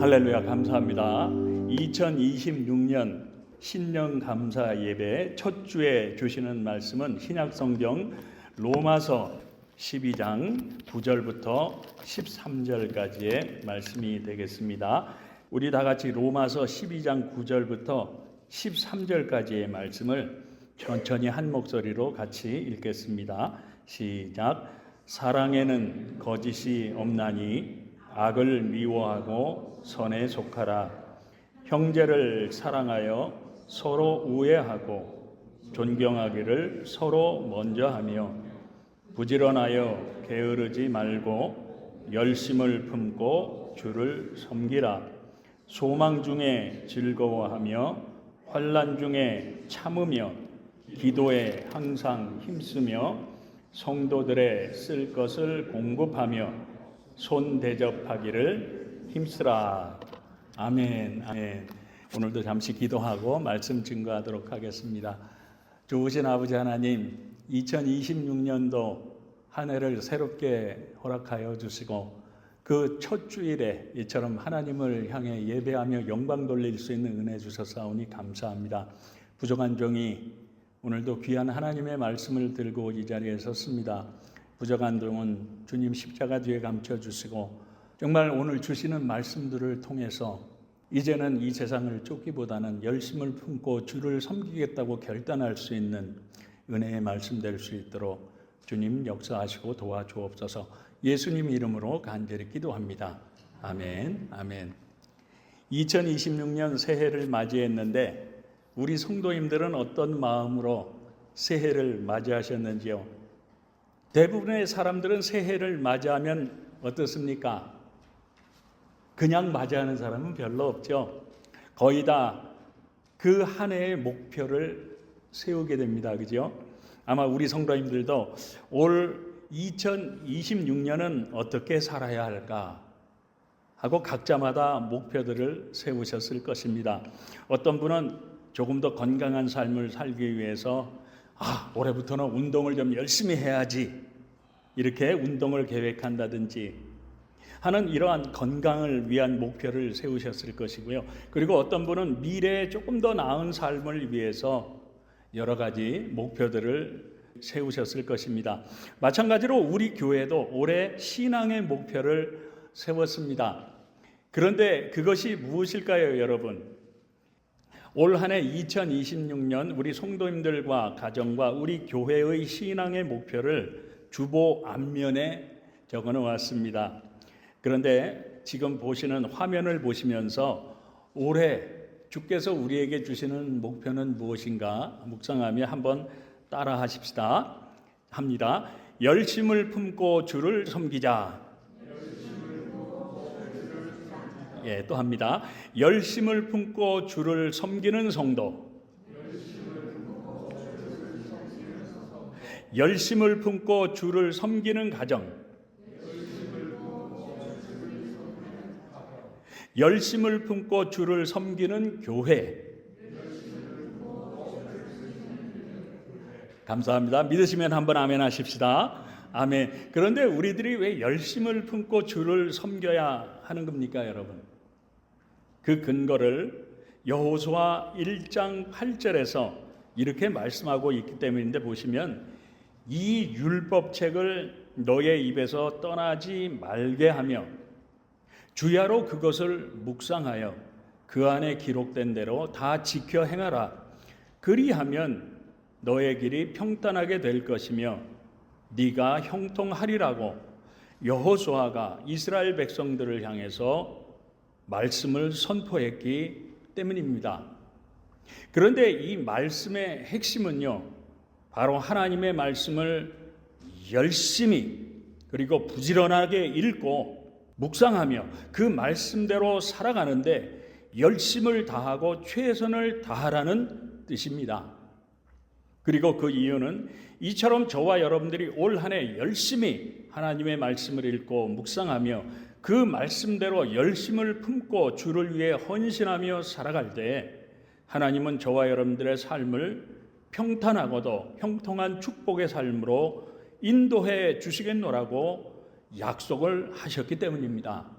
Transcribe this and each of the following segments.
할렐루야 감사합니다. 2026년 신령 감사 예배 첫 주에 주시는 말씀은 신약 성경 로마서 12장 9절부터 13절까지의 말씀이 되겠습니다. 우리 다 같이 로마서 12장 9절부터 13절까지의 말씀을 천천히 한 목소리로 같이 읽겠습니다. 시작. 사랑에는 거짓이 없나니 악을 미워하고 선에 속하라. 형제를 사랑하여 서로 우애하고 존경하기를 서로 먼저 하며 부지런하여 게으르지 말고 열심을 품고 주를 섬기라. 소망 중에 즐거워하며 환란 중에 참으며 기도에 항상 힘쓰며 성도들의 쓸 것을 공급하며 손 대접하기를 힘쓰라. 아멘. 아멘. 오늘도 잠시 기도하고 말씀 증거하도록 하겠습니다. 좋으신 아버지 하나님, 2026년도 한 해를 새롭게 허락하여 주시고 그 첫 주일에 이처럼 하나님을 향해 예배하며 영광 돌릴 수 있는 은혜 주셨사오니 감사합니다. 부족한 종이 오늘도 귀한 하나님의 말씀을 들고 이 자리에 섰습니다. 부족한 종은 주님 십자가 뒤에 감춰 주시고 정말 오늘 주시는 말씀들을 통해서 이제는 이 세상을 쫓기보다는 열심을 품고 주를 섬기겠다고 결단할 수 있는 은혜의 말씀 될 수 있도록 주님 역사하시고 도와주옵소서. 예수님 이름으로 간절히 기도합니다. 아멘. 아멘. 2026년 새해를 맞이했는데 우리 성도님들은 어떤 마음으로 새해를 맞이하셨는지요? 대부분의 사람들은 새해를 맞이하면 어떻습니까? 그냥 맞이하는 사람은 별로 없죠. 거의 다 그 한 해의 목표를 세우게 됩니다. 그죠? 아마 우리 성도님들도 올 2026년은 어떻게 살아야 할까? 하고 각자마다 목표들을 세우셨을 것입니다. 어떤 분은 조금 더 건강한 삶을 살기 위해서 아, 올해부터는 운동을 좀 열심히 해야지. 이렇게 운동을 계획한다든지 하는 이러한 건강을 위한 목표를 세우셨을 것이고요. 그리고 어떤 분은 미래에 조금 더 나은 삶을 위해서 여러 가지 목표들을 세우셨을 것입니다. 마찬가지로 우리 교회도 올해 신앙의 목표를 세웠습니다. 그런데 그것이 무엇일까요, 여러분? 올 한해 2026년 우리 성도님들과 가정과 우리 교회의 신앙의 목표를 주보 앞면에 적어 놓았습니다. 그런데 지금 보시는 화면을 보시면서 올해 주께서 우리에게 주시는 목표는 무엇인가 묵상하며 한번 따라 하십시다. 합니다. 열심을 품고 주를 섬기자. 예, 또 합니다. 열심을 품고 주를 섬기는 성도. 열심을 품고 주를 섬기는 가정. 열심을 품고 주를 섬기는 교회. 감사합니다. 믿으시면 한번 아멘 하십시다. 아멘. 그런데 우리들이 왜 열심을 품고 주를 섬겨야 하는 겁니까, 여러분? 그 근거를 여호수아 1장 8절에서 이렇게 말씀하고 있기 때문인데 보시면 이 율법책을 너의 입에서 떠나지 말게 하며 주야로 그것을 묵상하여 그 안에 기록된 대로 다 지켜 행하라. 그리하면 너의 길이 평탄하게 될 것이며 네가 형통하리라고 여호수아가 이스라엘 백성들을 향해서 말씀을 선포했기 때문입니다. 그런데 이 말씀의 핵심은요. 바로 하나님의 말씀을 열심히 그리고 부지런하게 읽고 묵상하며 그 말씀대로 살아가는데 열심을 다하고 최선을 다하라는 뜻입니다. 그리고 그 이유는 이처럼 저와 여러분들이 올 한 해 열심히 하나님의 말씀을 읽고 묵상하며 그 말씀대로 열심을 품고 주를 위해 헌신하며 살아갈 때 하나님은 저와 여러분들의 삶을 평탄하고도 형통한 축복의 삶으로 인도해 주시겠노라고 약속을 하셨기 때문입니다.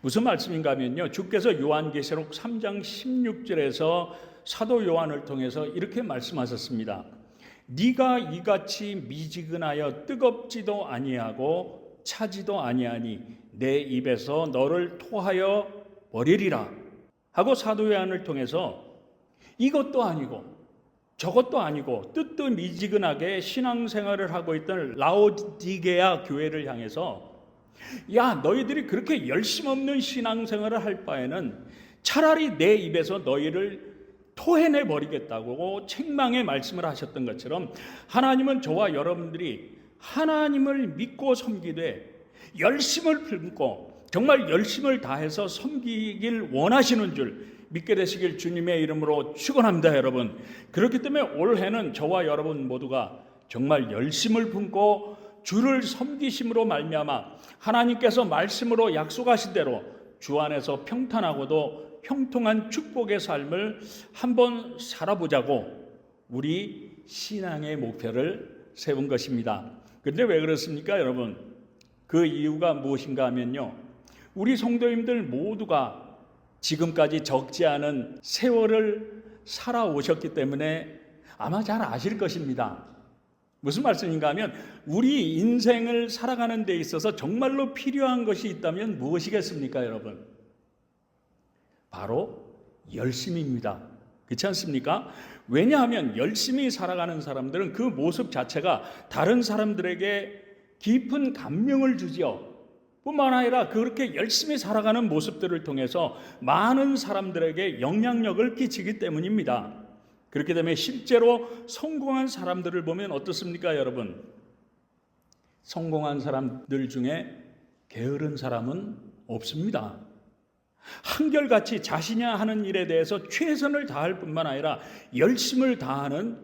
무슨 말씀인가 하면요. 주께서 요한계시록 3장 16절에서 사도 요한을 통해서 이렇게 말씀하셨습니다. 네가 이같이 미지근하여 뜨겁지도 아니하고 차지도 아니하니 내 입에서 너를 토하여 버리리라 하고 사도 요한을 통해서 이것도 아니고 저것도 아니고 뜨뜻미지근하게 신앙생활을 하고 있던 라오디게아 교회를 향해서 야 너희들이 그렇게 열심 없는 신앙생활을 할 바에는 차라리 내 입에서 너희를 토해내 버리겠다고 책망의 말씀을 하셨던 것처럼 하나님은 저와 여러분들이 하나님을 믿고 섬기되 열심을 품고 정말 열심을 다해서 섬기길 원하시는 줄 믿게 되시길 주님의 이름으로 축원합니다, 여러분. 그렇기 때문에 올해는 저와 여러분 모두가 정말 열심을 품고 주를 섬기심으로 말미암아 하나님께서 말씀으로 약속하신 대로 주 안에서 평탄하고도 형통한 축복의 삶을 한번 살아보자고 우리 신앙의 목표를 세운 것입니다. 근데 왜 그렇습니까, 여러분? 그 이유가 무엇인가 하면요. 우리 성도님들 모두가 지금까지 적지 않은 세월을 살아오셨기 때문에 아마 잘 아실 것입니다. 무슨 말씀인가 하면 우리 인생을 살아가는 데 있어서 정말로 필요한 것이 있다면 무엇이겠습니까, 여러분? 바로 열심입니다. 그렇지 않습니까? 왜냐하면 열심히 살아가는 사람들은 그 모습 자체가 다른 사람들에게 깊은 감명을 주지요. 뿐만 아니라 그렇게 열심히 살아가는 모습들을 통해서 많은 사람들에게 영향력을 끼치기 때문입니다. 그렇기 때문에 실제로 성공한 사람들을 보면 어떻습니까, 여러분? 성공한 사람들 중에 게으른 사람은 없습니다. 한결같이 자신이 하는 일에 대해서 최선을 다할 뿐만 아니라 열심을 다하는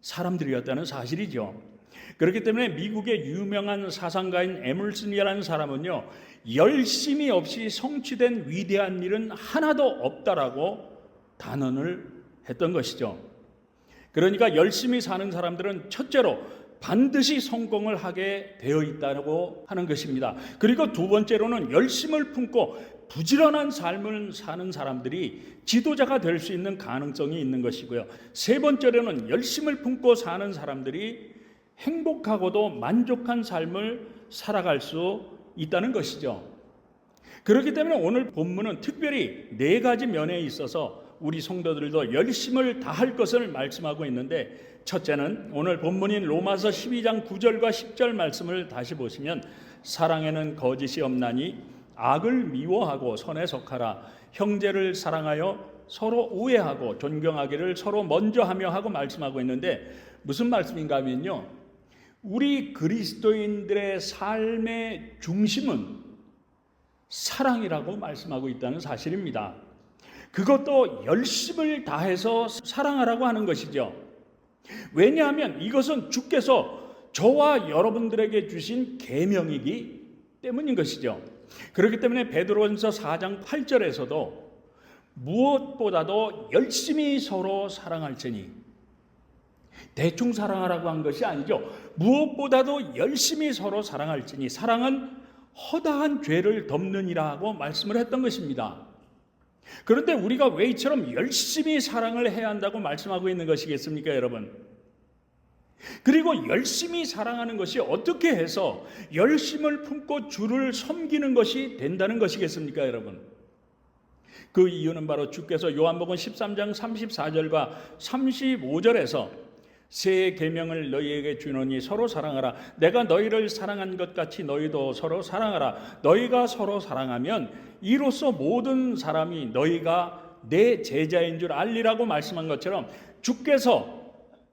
사람들이었다는 사실이죠. 그렇기 때문에 미국의 유명한 사상가인 에물슨이라는 사람은요, 열심이 없이 성취된 위대한 일은 하나도 없다라고 단언을 했던 것이죠. 그러니까 열심히 사는 사람들은 첫째로 반드시 성공을 하게 되어 있다고 하는 것입니다. 그리고 두 번째로는 열심을 품고 부지런한 삶을 사는 사람들이 지도자가 될 수 있는 가능성이 있는 것이고요. 세 번째로는 열심을 품고 사는 사람들이 행복하고도 만족한 삶을 살아갈 수 있다는 것이죠. 그렇기 때문에 오늘 본문은 특별히 네 가지 면에 있어서 우리 성도들도 열심을 다할 것을 말씀하고 있는데 첫째는 오늘 본문인 로마서 12장 9절과 10절 말씀을 다시 보시면 사랑에는 거짓이 없나니 악을 미워하고 선에 속하라 형제를 사랑하여 서로 우애하고 존경하기를 서로 먼저 하며 하고 말씀하고 있는데 무슨 말씀인가 하면요. 우리 그리스도인들의 삶의 중심은 사랑이라고 말씀하고 있다는 사실입니다. 그것도 열심을 다해서 사랑하라고 하는 것이죠. 왜냐하면 이것은 주께서 저와 여러분들에게 주신 계명이기 때문인 것이죠. 그렇기 때문에 베드로전서 4장 8절에서도 무엇보다도 열심히 서로 사랑할지니 대충 사랑하라고 한 것이 아니죠. 무엇보다도 열심히 서로 사랑할지니 사랑은 허다한 죄를 덮느니라고 말씀을 했던 것입니다. 그런데 우리가 왜 이처럼 열심히 사랑을 해야 한다고 말씀하고 있는 것이겠습니까, 여러분? 그리고 열심히 사랑하는 것이 어떻게 해서 열심을 품고 주를 섬기는 것이 된다는 것이겠습니까, 여러분? 그 이유는 바로 주께서 요한복음 13장 34절과 35절에서 새 계명을 너희에게 주노니 서로 사랑하라. 내가 너희를 사랑한 것 같이 너희도 서로 사랑하라. 너희가 서로 사랑하면 이로써 모든 사람이 너희가 내 제자인 줄 알리라고 말씀한 것처럼 주께서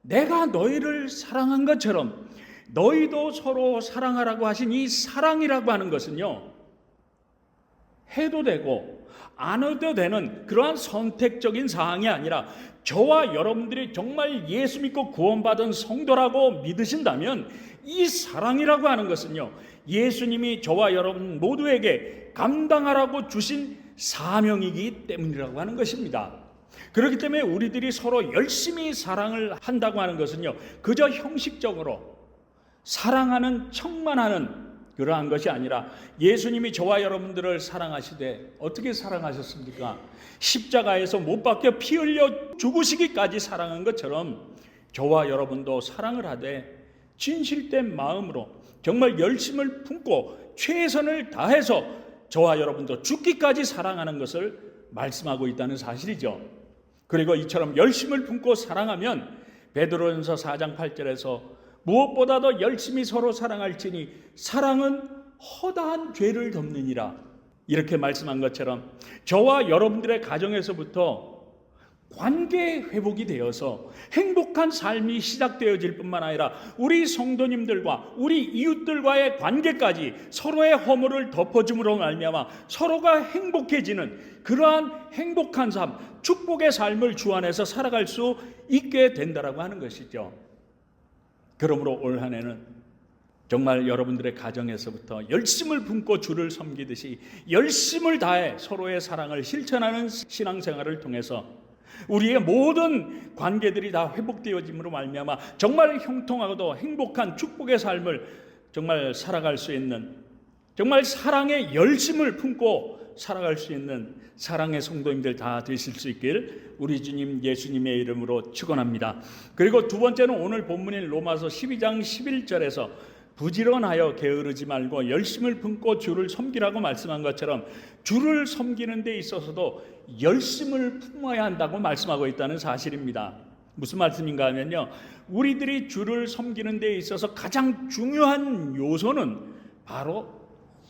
내가 너희를 사랑한 것처럼 너희도 서로 사랑하라고 하신 이 사랑이라고 하는 것은요. 해도 되고 안 해도 되는 그러한 선택적인 사항이 아니라 저와 여러분들이 정말 예수 믿고 구원받은 성도라고 믿으신다면 이 사랑이라고 하는 것은요. 예수님이 저와 여러분 모두에게 감당하라고 주신 사명이기 때문이라고 하는 것입니다. 그렇기 때문에 우리들이 서로 열심히 사랑을 한다고 하는 것은요. 그저 형식적으로 사랑하는 척만 하는 그러한 것이 아니라 예수님이 저와 여러분들을 사랑하시되 어떻게 사랑하셨습니까? 십자가에서 못 박혀 피 흘려 죽으시기까지 사랑한 것처럼 저와 여러분도 사랑을 하되 진실된 마음으로 정말 열심을 품고 최선을 다해서 저와 여러분도 죽기까지 사랑하는 것을 말씀하고 있다는 사실이죠. 그리고 이처럼 열심을 품고 사랑하면 베드로전서 4장 8절에서 무엇보다도 열심히 서로 사랑할지니 사랑은 허다한 죄를 덮느니라. 이렇게 말씀한 것처럼 저와 여러분들의 가정에서부터 관계 회복이 되어서 행복한 삶이 시작되어질 뿐만 아니라 우리 성도님들과 우리 이웃들과의 관계까지 서로의 허물을 덮어줌으로 말미암아 서로가 행복해지는 그러한 행복한 삶, 축복의 삶을 주 안에서 살아갈 수 있게 된다라고 하는 것이죠. 그러므로 올 한 해는 정말 여러분들의 가정에서부터 열심을 품고 주를 섬기듯이 열심을 다해 서로의 사랑을 실천하는 신앙생활을 통해서 우리의 모든 관계들이 다 회복되어짐으로 말미암아 정말 형통하고도 행복한 축복의 삶을 정말 살아갈 수 있는 정말 사랑의 열심을 품고 살아갈 수 있는 사랑의 성도님들 다 되실 수 있길 우리 주님 예수님의 이름으로 축원합니다. 그리고 두 번째는 오늘 본문인 로마서 12장 11절에서 부지런하여 게으르지 말고 열심을 품고 주를 섬기라고 말씀한 것처럼 주를 섬기는 데 있어서도 열심을 품어야 한다고 말씀하고 있다는 사실입니다. 무슨 말씀인가 하면요. 우리들이 주를 섬기는 데 있어서 가장 중요한 요소는 바로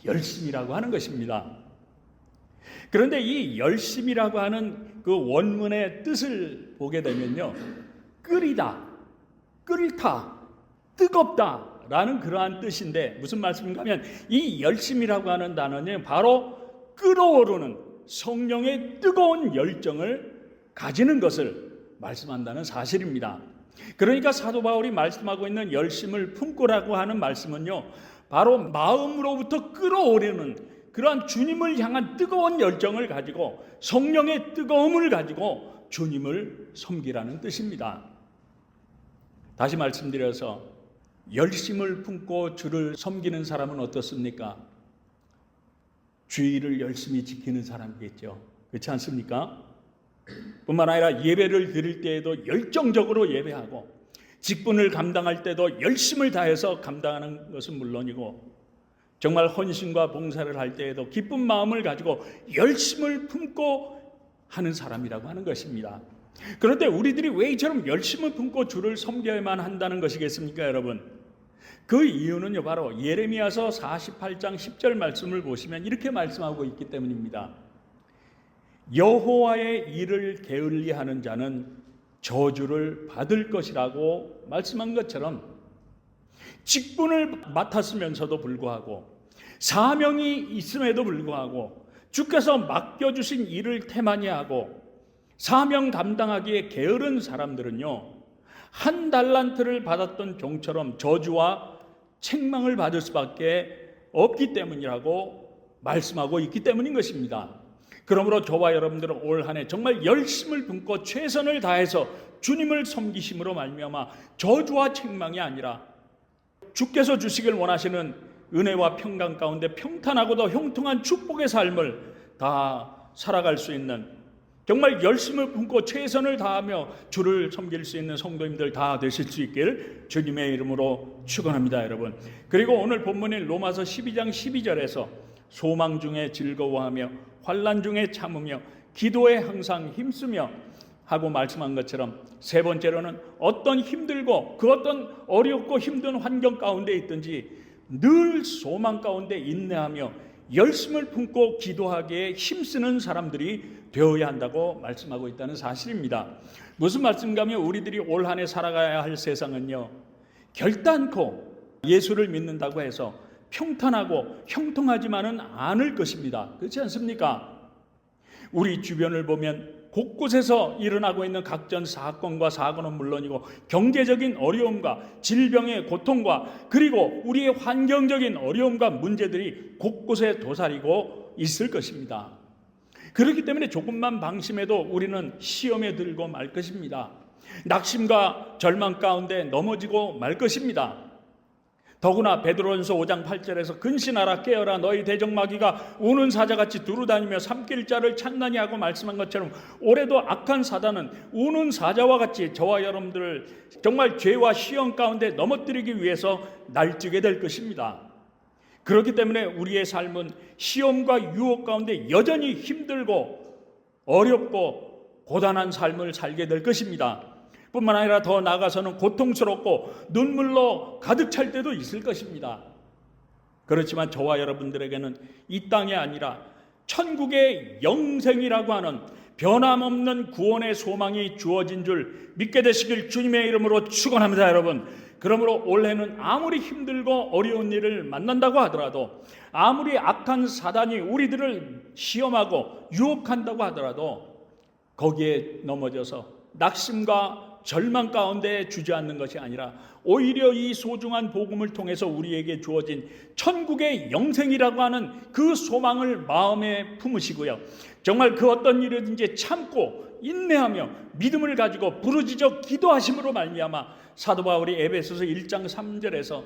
열심이라고 하는 것입니다. 그런데 이 열심이라고 하는 그 원문의 뜻을 보게 되면요. 끓이다, 끓다, 뜨겁다, 라는 그러한 뜻인데 무슨 말씀인가 하면 이 열심이라고 하는 단어는 바로 끓어오르는 성령의 뜨거운 열정을 가지는 것을 말씀한다는 사실입니다. 그러니까 사도 바울이 말씀하고 있는 열심을 품고라고 하는 말씀은요. 바로 마음으로부터 끓어오르는 그러한 주님을 향한 뜨거운 열정을 가지고 성령의 뜨거움을 가지고 주님을 섬기라는 뜻입니다. 다시 말씀드려서 열심을 품고 주를 섬기는 사람은 어떻습니까? 주의를 열심히 지키는 사람이겠죠. 그렇지 않습니까? 뿐만 아니라 예배를 드릴 때에도 열정적으로 예배하고 직분을 감당할 때도 열심을 다해서 감당하는 것은 물론이고 정말 헌신과 봉사를 할 때에도 기쁜 마음을 가지고 열심을 품고 하는 사람이라고 하는 것입니다. 그런데 우리들이 왜 이처럼 열심을 품고 주를 섬겨야만 한다는 것이겠습니까, 여러분? 그 이유는요, 바로 예레미야서 48장 10절 말씀을 보시면 이렇게 말씀하고 있기 때문입니다. 여호와의 일을 게을리하는 자는 저주를 받을 것이라고 말씀한 것처럼 직분을 맡았으면서도 불구하고 사명이 있음에도 불구하고 주께서 맡겨주신 일을 태만히 하고 사명 감당하기에 게으른 사람들은요 한 달란트를 받았던 종처럼 저주와 책망을 받을 수밖에 없기 때문이라고 말씀하고 있기 때문인 것입니다. 그러므로 저와 여러분들은 올 한해 정말 열심을 품고 최선을 다해서 주님을 섬기심으로 말미암아 저주와 책망이 아니라 주께서 주시길 원하시는 은혜와 평강 가운데 평탄하고도 형통한 축복의 삶을 다 살아갈 수 있는 정말 열심을 품고 최선을 다하며 주를 섬길 수 있는 성도님들 다 되실 수 있길 주님의 이름으로 축원합니다, 여러분. 그리고 오늘 본문인 로마서 12장 12절에서 소망 중에 즐거워하며 환난 중에 참으며 기도에 항상 힘쓰며 하고 말씀한 것처럼 세 번째로는 어떤 힘들고 그 어떤 어렵고 힘든 환경 가운데 있든지 늘 소망 가운데 인내하며 열심을 품고 기도하기에 힘쓰는 사람들이 되어야 한다고 말씀하고 있다는 사실입니다. 무슨 말씀인가 하면 우리들이 올 한해 살아가야 할 세상은요. 결단코 예수를 믿는다고 해서 평탄하고 형통하지만은 않을 것입니다. 그렇지 않습니까? 우리 주변을 보면 곳곳에서 일어나고 있는 각전 사건과 사고는 물론이고 경제적인 어려움과 질병의 고통과 그리고 우리의 환경적인 어려움과 문제들이 곳곳에 도사리고 있을 것입니다. 그렇기 때문에 조금만 방심해도 우리는 시험에 들고 말 것입니다. 낙심과 절망 가운데 넘어지고 말 것입니다. 더구나 베드로전서 5장 8절에서 근신하라 깨어라 너희 대적마귀가 우는 사자같이 두루다니며 삼킬 자를 찾나니 하고 말씀한 것처럼 올해도 악한 사단은 우는 사자와 같이 저와 여러분들을 정말 죄와 시험 가운데 넘어뜨리기 위해서 날뛰게 될 것입니다. 그렇기 때문에 우리의 삶은 시험과 유혹 가운데 여전히 힘들고 어렵고 고단한 삶을 살게 될 것입니다. 뿐만 아니라 더 나아가서는 고통스럽고 눈물로 가득 찰 때도 있을 것입니다. 그렇지만 저와 여러분들에게는 이 땅이 아니라 천국의 영생이라고 하는 변함없는 구원의 소망이 주어진 줄 믿게 되시길 주님의 이름으로 축원합니다, 여러분. 그러므로 올해는 아무리 힘들고 어려운 일을 만난다고 하더라도 아무리 악한 사단이 우리들을 시험하고 유혹한다고 하더라도 거기에 넘어져서 낙심과 절망 가운데 주저앉는 것이 아니라 오히려 이 소중한 복음을 통해서 우리에게 주어진 천국의 영생이라고 하는 그 소망을 마음에 품으시고요. 정말 그 어떤 일이든지 참고 인내하며 믿음을 가지고 부르짖어 기도하심으로 말미암아 사도 바울이 에베소서 1장 3절에서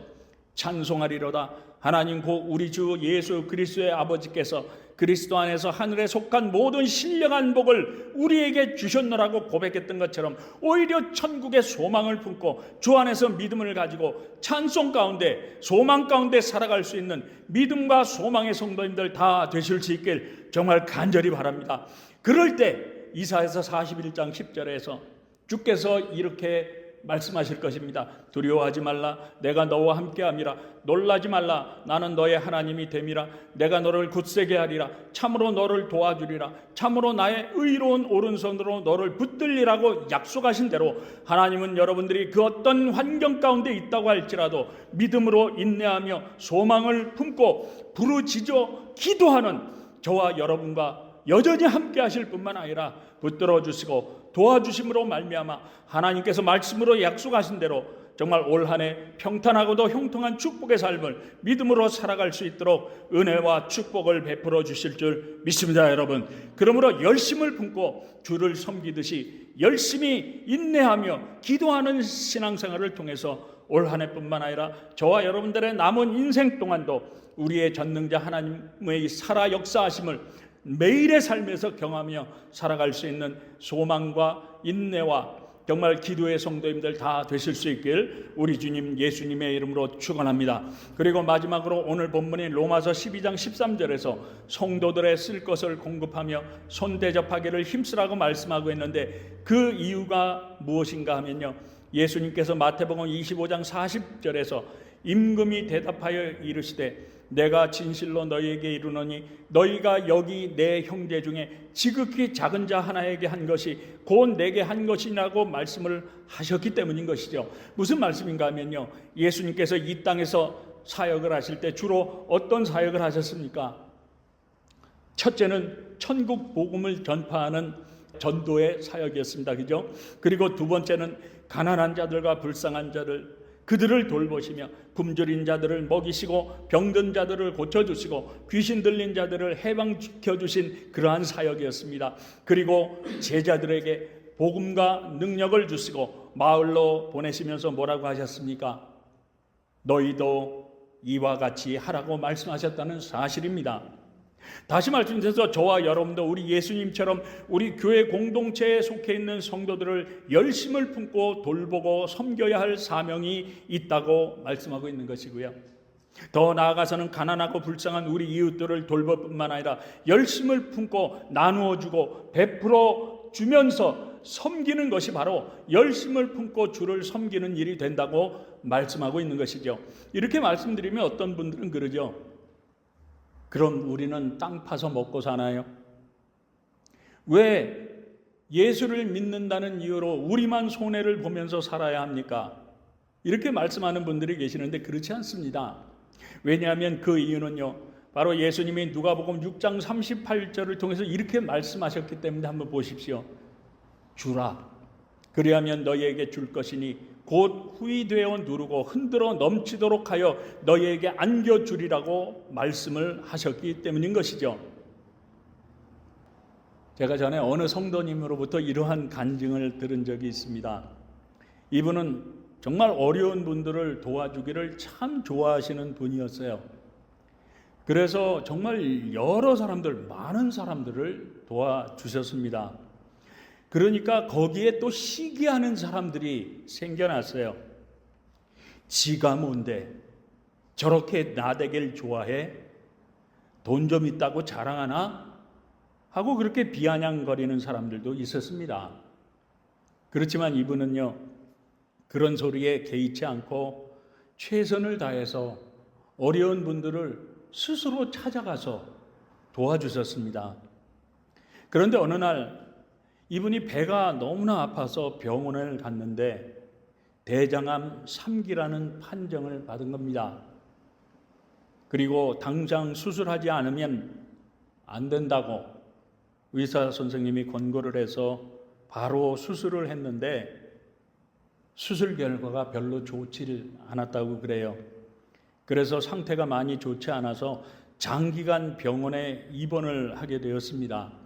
찬송하리로다 하나님 고 우리 주 예수 그리스도의 아버지께서 그리스도 안에서 하늘에 속한 모든 신령한 복을 우리에게 주셨노라고 고백했던 것처럼 오히려 천국의 소망을 품고 주 안에서 믿음을 가지고 찬송 가운데 소망 가운데 살아갈 수 있는 믿음과 소망의 성도님들 다 되실 수 있길 정말 간절히 바랍니다. 그럴 때 이사에서 41장 10절에서 주께서 이렇게 말씀하실 것입니다. 두려워하지 말라. 내가 너와 함께함이라. 놀라지 말라. 나는 너의 하나님이 됨이라. 내가 너를 굳세게 하리라. 참으로 너를 도와주리라. 참으로 나의 의로운 오른손으로 너를 붙들리라고 약속하신 대로 하나님은 여러분들이 그 어떤 환경 가운데 있다고 할지라도 믿음으로 인내하며 소망을 품고 부르짖어 기도하는 저와 여러분과 여전히 함께 하실 뿐만 아니라 붙들어 주시고 도와주심으로 말미암아 하나님께서 말씀으로 약속하신 대로 정말 올 한해 평탄하고도 형통한 축복의 삶을 믿음으로 살아갈 수 있도록 은혜와 축복을 베풀어 주실 줄 믿습니다, 여러분. 그러므로 열심을 품고 주를 섬기듯이 열심히 인내하며 기도하는 신앙생활을 통해서 올 한 해뿐만 아니라 저와 여러분들의 남은 인생 동안도 우리의 전능자 하나님의 살아 역사하심을 매일의 삶에서 경하며 살아갈 수 있는 소망과 인내와 정말 기도의 성도님들 다 되실 수 있길 우리 주님 예수님의 이름으로 축원합니다. 그리고 마지막으로 오늘 본문인 로마서 12장 13절에서 성도들의 쓸 것을 공급하며 손 대접하기를 힘쓰라고 말씀하고 있는데 그 이유가 무엇인가 하면요. 예수님께서 마태복음 25장 40절에서 임금이 대답하여 이르시되 내가 진실로 너희에게 이르노니 너희가 여기 내 형제 중에 지극히 작은 자 하나에게 한 것이 곧 내게 한 것이라고 말씀을 하셨기 때문인 것이죠. 무슨 말씀인가 하면요. 예수님께서 이 땅에서 사역을 하실 때 주로 어떤 사역을 하셨습니까? 첫째는 천국 복음을 전파하는 전도의 사역이었습니다. 그죠? 그리고 두 번째는 가난한 자들과 불쌍한 자를 그들을 돌보시며 굶주린 자들을 먹이시고 병든 자들을 고쳐주시고 귀신 들린 자들을 해방시켜 주신 그러한 사역이었습니다. 그리고 제자들에게 복음과 능력을 주시고 마을로 보내시면서 뭐라고 하셨습니까? 너희도 이와 같이 하라고 말씀하셨다는 사실입니다. 다시 말씀드려서 저와 여러분도 우리 예수님처럼 우리 교회 공동체에 속해 있는 성도들을 열심을 품고 돌보고 섬겨야 할 사명이 있다고 말씀하고 있는 것이고요. 더 나아가서는 가난하고 불쌍한 우리 이웃들을 돌볼 뿐만 아니라 열심을 품고 나누어 주고 베풀어 주면서 섬기는 것이 바로 열심을 품고 주를 섬기는 일이 된다고 말씀하고 있는 것이죠. 이렇게 말씀드리면 어떤 분들은 그러죠. 그럼 우리는 땅 파서 먹고 사나요? 왜 예수를 믿는다는 이유로 우리만 손해를 보면서 살아야 합니까? 이렇게 말씀하는 분들이 계시는데 그렇지 않습니다. 왜냐하면 그 이유는요. 바로 예수님이 누가복음 6장 38절을 통해서 이렇게 말씀하셨기 때문에 한번 보십시오. 주라. 그리하면 너희에게 줄 것이니 곧 후이되어 누르고 흔들어 넘치도록 하여 너희에게 안겨주리라고 말씀을 하셨기 때문인 것이죠. 제가 전에 어느 성도님으로부터 이러한 간증을 들은 적이 있습니다. 이분은 정말 어려운 분들을 도와주기를 참 좋아하시는 분이었어요. 그래서 정말 여러 사람들, 많은 사람들을 도와주셨습니다. 그러니까 거기에 또 시기하는 사람들이 생겨났어요. 지가 뭔데 저렇게 나대길 좋아해? 돈 좀 있다고 자랑하나? 하고 그렇게 비아냥거리는 사람들도 있었습니다. 그렇지만 이분은요, 그런 소리에 개의치 않고 최선을 다해서 어려운 분들을 스스로 찾아가서 도와주셨습니다. 그런데 어느 날 이분이 배가 너무나 아파서 병원을 갔는데 대장암 3기라는 판정을 받은 겁니다. 그리고 당장 수술하지 않으면 안 된다고 의사 선생님이 권고를 해서 바로 수술을 했는데 수술 결과가 별로 좋지를 않았다고 그래요. 그래서 상태가 많이 좋지 않아서 장기간 병원에 입원을 하게 되었습니다.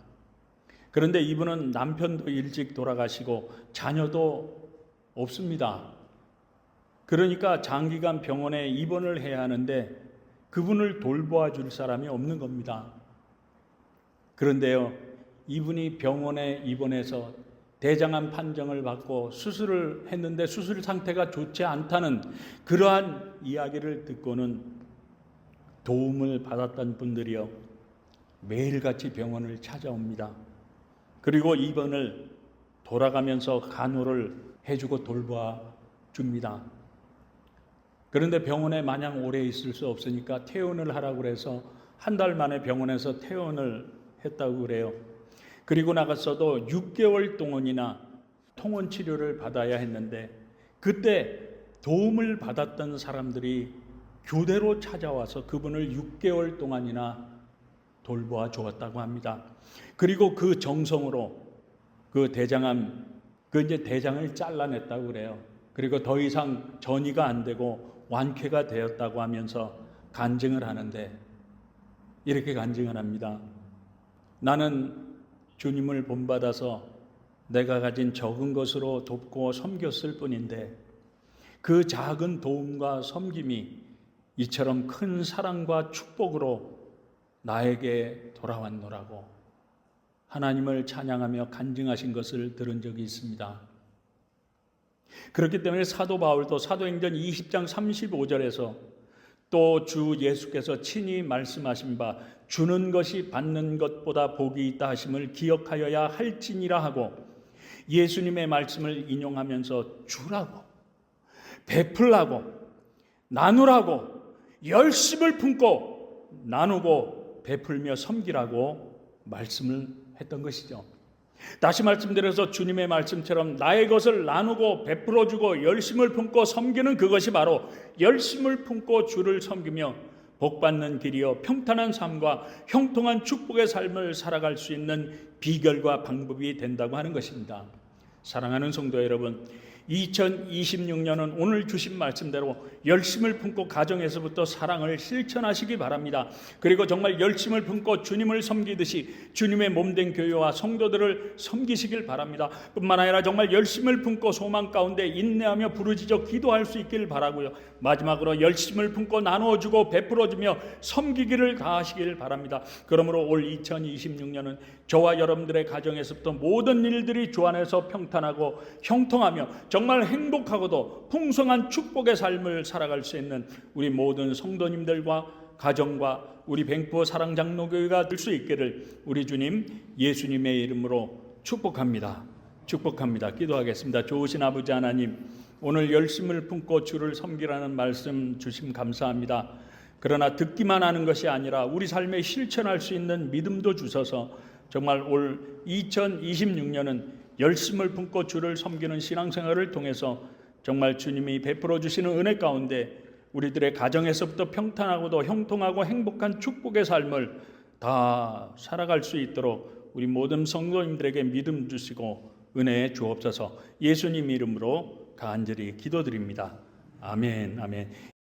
그런데 이분은 남편도 일찍 돌아가시고 자녀도 없습니다. 그러니까 장기간 병원에 입원을 해야 하는데 그분을 돌보아 줄 사람이 없는 겁니다. 그런데요, 이분이 병원에 입원해서 대장암 판정을 받고 수술을 했는데 수술 상태가 좋지 않다는 그러한 이야기를 듣고는 도움을 받았던 분들이요 매일같이 병원을 찾아옵니다. 그리고 입원을 돌아가면서 간호를 해주고 돌보아 줍니다. 그런데 병원에 마냥 오래 있을 수 없으니까 퇴원을 하라고 그래서 한 달 만에 병원에서 퇴원을 했다고 그래요. 그리고 나갔어도 6개월 동안이나 통원 치료를 받아야 했는데 그때 도움을 받았던 사람들이 교대로 찾아와서 그분을 6개월 동안이나 돌보아 주었다고 합니다. 그리고 그 정성으로 그 대장암 그 이제 대장을 잘라냈다고 그래요. 그리고 더 이상 전이가 안 되고 완쾌가 되었다고 하면서 간증을 하는데 이렇게 간증을 합니다. 나는 주님을 본받아서 내가 가진 적은 것으로 돕고 섬겼을 뿐인데 그 작은 도움과 섬김이 이처럼 큰 사랑과 축복으로 나에게 돌아왔노라고 하나님을 찬양하며 간증하신 것을 들은 적이 있습니다. 그렇기 때문에 사도 바울도 사도행전 20장 35절에서 또 주 예수께서 친히 말씀하신 바 주는 것이 받는 것보다 복이 있다 하심을 기억하여야 할지니라 하고 예수님의 말씀을 인용하면서 주라고 베풀라고 나누라고 열심을 품고 나누고 베풀며 섬기라고 말씀을 했던 것이죠. 다시 말씀드려서 주님의 말씀처럼 나의 것을 나누고 베풀어 주고 열심을 품고 섬기는 그것이 바로 열심을 품고 주를 섬기며 복 받는 길이요 평탄한 삶과 형통한 축복의 삶을 살아갈 수 있는 비결과 방법이 된다고 하는 것입니다. 사랑하는 성도 여러분, 2026년은 오늘 주신 말씀대로 열심을 품고 가정에서부터 사랑을 실천하시기 바랍니다. 그리고 정말 열심을 품고 주님을 섬기듯이 주님의 몸된 교회와 성도들을 섬기시길 바랍니다. 뿐만 아니라 정말 열심을 품고 소망 가운데 인내하며 부르짖어 기도할 수 있기를 바라고요. 마지막으로 열심을 품고 나누어 주고 베풀어 주며 섬기기를 다하시길 바랍니다. 그러므로 올 2026년은 저와 여러분들의 가정에서부터 모든 일들이 주 안에서 평탄하고 형통하며 정말 행복하고도 풍성한 축복의 삶을 살아갈 수 있는 우리 모든 성도님들과 가정과 우리 뱅포 사랑장로교회가 될 수 있기를 우리 주님 예수님의 이름으로 축복합니다. 축복합니다. 기도하겠습니다. 좋으신 아버지 하나님, 오늘 열심을 품고 주를 섬기라는 말씀 주심 감사합니다. 그러나 듣기만 하는 것이 아니라 우리 삶에 실천할 수 있는 믿음도 주셔서 정말 올 2026년은 열심을 품고 주를 섬기는 신앙생활을 통해서 정말 주님이 베풀어 주시는 은혜 가운데 우리들의 가정에서부터 평탄하고도 형통하고 행복한 축복의 삶을 다 살아갈 수 있도록 우리 모든 성도님들에게 믿음 주시고 은혜 주옵소서 예수님 이름으로 간절히 기도드립니다. 아멘, 아멘.